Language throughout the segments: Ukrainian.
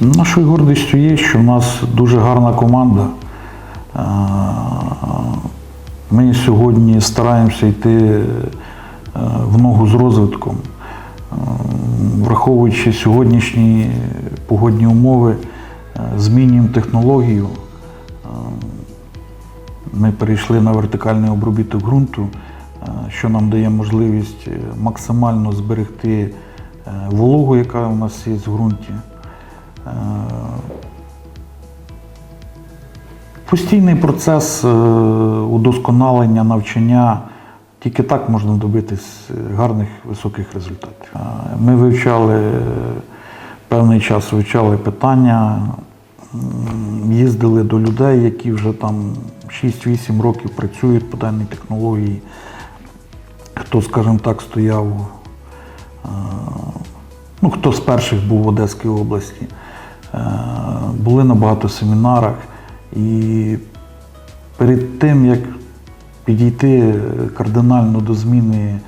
Нашою гордістю є, що в нас дуже гарна команда. Ми сьогодні стараємося йти е, в ногу з розвитком. Е, Враховуючи сьогоднішні погодні умови, е, змінюємо технологію. Ми перейшли на вертикальний обробіток ґрунту, що нам дає можливість максимально зберегти вологу, яка у нас є в ґрунті. Е, Постійний процес е, удосконалення, навчання. Тільки так можна добитись гарних високих результатів. Е, Ми вивчали певний час вивчали питання, їздили до людей, які вже там 6-8 років працюють по даній технології. Хто, скажімо так, стояв, ну, хто з перших був в Одеській області, були на багато семінарах. І перед тим, як підійти кардинально до зміни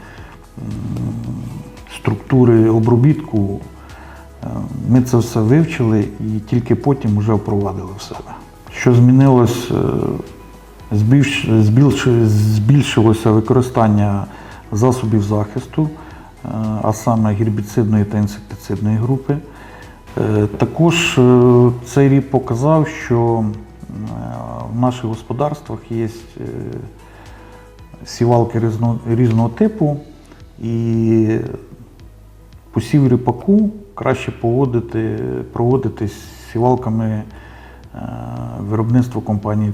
структури обробітку, е, ми це все вивчили і тільки потім вже впровадили в себе. Що змінилось, е, збільш- збільш- збільшилося використання засобів захисту, е, а саме гербіцидної та інсектицидної групи. Е, Також е, цей рік показав, що е, в наших господарствах є сівалки різного типу, і посів ріпаку краще поводити, проводити з сівалками виробництва компанії.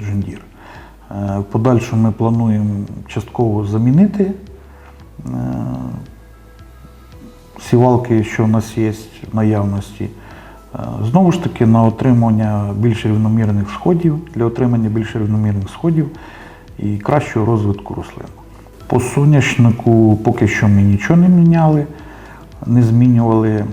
Е, В подальшому ми плануємо частково замінити сівалки, що у нас є в наявності. Е, Знову ж таки, на отримання більш рівномірних сходів, для отримання більш рівномірних сходів і кращого розвитку рослин. По соняшнику поки що ми нічого не міняли, не змінювали.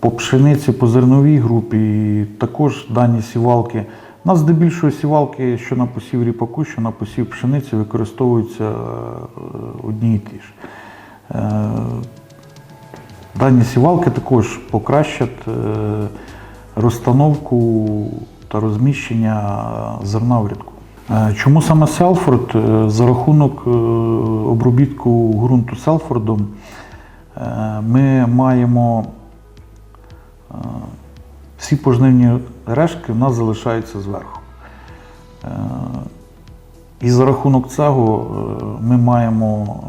По пшениці, по зерновій групі також дані сівалки. У нас здебільшого сівалки, що на посів ріпаку, що на посів пшениці, використовуються е, одні і ті ж. Дані сівалки також покращать е, розстановку та розміщення зерна в рядку. Е, Чому саме Селфорд? Е, За рахунок обробітку ґрунту Селфордом ми маємо всі пожнивні рештки в нас залишаються зверху. І за рахунок цього ми маємо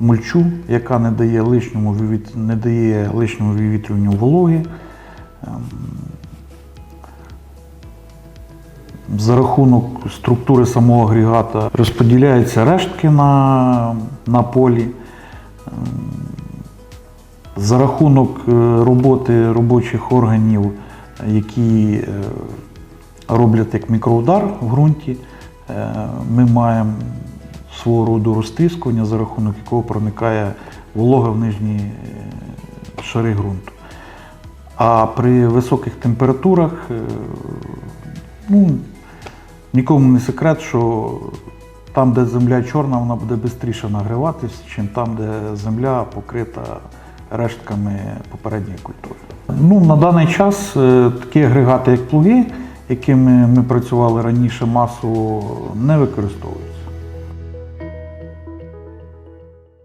мульчу, яка не дає лишньому, вивіт- не дає лишньому вивітрюванню вологи. Ем, За рахунок структури самого агрегата розподіляються рештки на, на полі. Ем, За рахунок е, роботи робочих органів, які е, роблять як мікроудар в ґрунті, е, ми маємо свого роду розтріскування, за рахунок якого проникає волога в нижні е, шари ґрунту. А при високих температурах, е, ну, нікому не секрет, що там, де земля чорна, вона буде швидше нагріватись, чим там, де земля покрита рештками попередньої культури. Ну, на даний час е, такі агрегати, як плуги, якими ми працювали раніше масово, не використовуються.